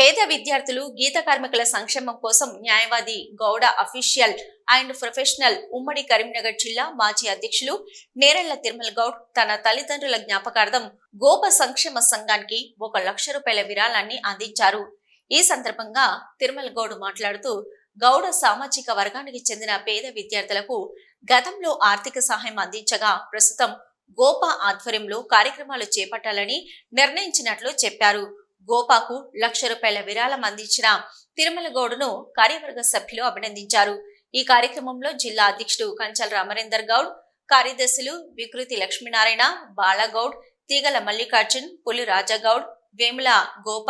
పేద విద్యార్థులు గీత కార్మికుల సంక్షేమం కోసం న్యాయవాది గౌడ అఫీషియల్ అండ్ ప్రొఫెషనల్ ఉమ్మడి కరీంనగర్ జిల్లా మాజీ అధ్యక్షులు నేరెళ్ళ తిరుమల గౌడ్ తన తల్లిదండ్రుల జ్ఞాపకార్థం గోప సంక్షేమ సంఘానికి ఒక లక్ష రూపాయల విరాళాన్ని అందించారు. ఈ సందర్భంగా తిరుమల గౌడ్ మాట్లాడుతూ గౌడ సామాజిక వర్గానికి చెందిన పేద విద్యార్థులకు గతంలో ఆర్థిక సహాయం అందించగా ప్రస్తుతం గోపా ఆధ్వర్యంలో కార్యక్రమాలు చేపట్టాలని నిర్ణయించినట్లు చెప్పారు. గోపాకు లక్ష రూపాయల విరాళం అందించిన తిరుమలగౌడ్ను కార్యవర్గ సభ్యులు అభినందించారు. ఈ కార్యక్రమంలో జిల్లా అధ్యక్షుడు కంచల్ రామరేందర్ గౌడ్ కార్యదర్శులు వికృతి లక్ష్మీనారాయణ బాలగౌడ్ తీగల మల్లికార్జున్ పులి రాజాగౌడ్ వేముల గోప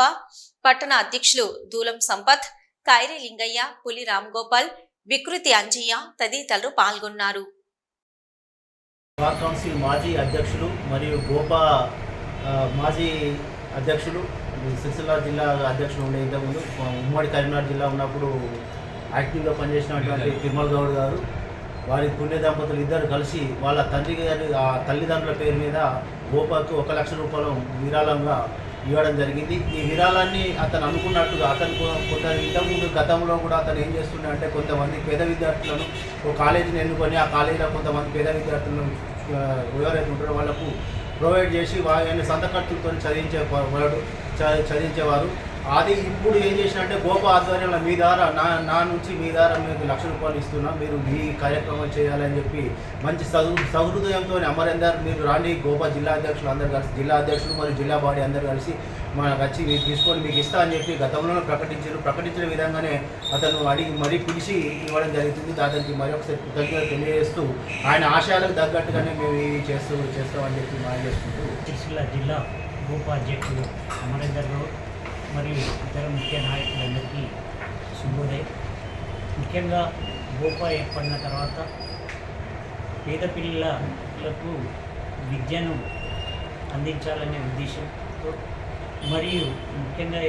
పట్టణ అధ్యక్షులు దూలం సంపత్ కైరి లింగయ్య పులి రామ్ గోపాల్ వికృతి అంజయ్య తదితరులు పాల్గొన్నారు. కౌన్సిల్ మాజీ అధ్యక్షులు మరియు గోపా మాజీ అధ్యక్షులు సిరిసిల్ల జిల్లా అధ్యక్షులు ఉండే ఇంతకుముందు ఉమ్మడి కరీంనగర్ జిల్లా ఉన్నప్పుడు యాక్టివ్గా పనిచేసినటువంటి తిరుమల గౌడ్ గారు వారి పుణ్య దంపతులు ఇద్దరు కలిసి వాళ్ళ తండ్రి గారి ఆ తల్లిదండ్రుల పేరు మీద గోపాకు ఒక లక్ష రూపాయలు విరాళంగా ఇవ్వడం జరిగింది. ఈ విరాళాన్ని అతను అనుకున్నట్టుగా అతను కొంత ఇంతకుముందు గతంలో కూడా అతను ఏం చేస్తుండే అంటే కొంతమంది పేద విద్యార్థులను ఒక కాలేజీని ఎన్నుకొని ఆ కాలేజీలో కొంతమంది పేద విద్యార్థులను ఎవరైతే ఉంటారో వాళ్ళకు ప్రొవైడ్ చేసి వారిని సొంత ఖర్చులతో చదివించే వాడు చదివించేవారు. అది ఇప్పుడు ఏం చేసినంటే గోప ఆధ్వర్యంలో మీ ద్వారా నా నా నుంచి మీ ద్వారా మీకు లక్ష రూపాయలు ఇస్తున్నా. మీరు ఈ కార్యక్రమం చేయాలని చెప్పి మంచి సదు సహృదయంతో అమరేందర్ మీరు రాండి. గోపా జిల్లా అధ్యక్షులు అందరు కలిసి జిల్లా అధ్యక్షులు మరియు జిల్లా బాడీ అందరు కలిసి మనకు వచ్చి మీరు తీసుకొని మీకు ఇస్తా అని చెప్పి గతంలోనే ప్రకటించారు. ప్రకటించిన విధంగానే అతను అడిగి మరీ పిలిచి ఇవ్వడం జరుగుతుంది. అతనికి మరొకసారి కృతజ్ఞత తెలియజేస్తూ ఆయన ఆశయాలకు తగ్గట్టుగానే మేము చేస్తూ చేస్తామని చెప్పి మనం చేసుకుంటూ జిల్లా ఉపాధ్యక్షుడు అమరేందర్ రావు మరియు ఇతర ముఖ్య నాయకులందరికీ శుభోదయం. ముఖ్యంగా గోపా ఏర్పడిన తర్వాత పేద పిల్లలకు విద్యను అందించాలనే ఉద్దేశంతో మరియు ముఖ్యంగా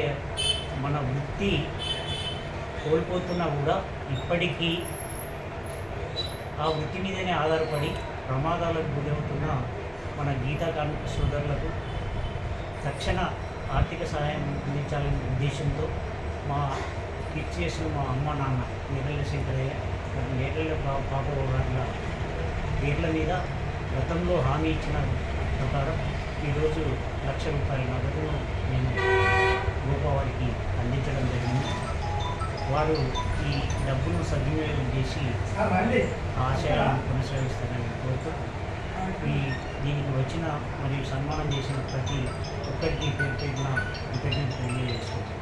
మన వృత్తి కోల్పోతున్నా కూడా ఇప్పటికీ ఆ వృత్తి మీదనే ఆధారపడి ప్రమాదాలకు గురవుతున్న మన గీతా కార్మిక సోదరులకు తక్షణ ఆర్థిక సహాయం అందించాలనే ఉద్దేశంతో మా కిట్ చేసిన మా అమ్మ నాన్న నేటల శంకరయ్య పా- పాప పేర్ల మీద గతంలో హామీ ఇచ్చిన ప్రకారం ఈరోజు లక్ష రూపాయల నగదును నేను గోపావారికి అందించడం జరిగింది. వారు ఈ డబ్బును సద్వినియోగం చేసి ఆశయాలను కొనసాగిస్తారని కోరుతూ ఈ దీనికి వచ్చిన మరియు సన్మానం చేసిన ప్రతి ఒక్కరికి పేరు పేరున కృతజ్ఞతలు తెలియజేసుకుంటాను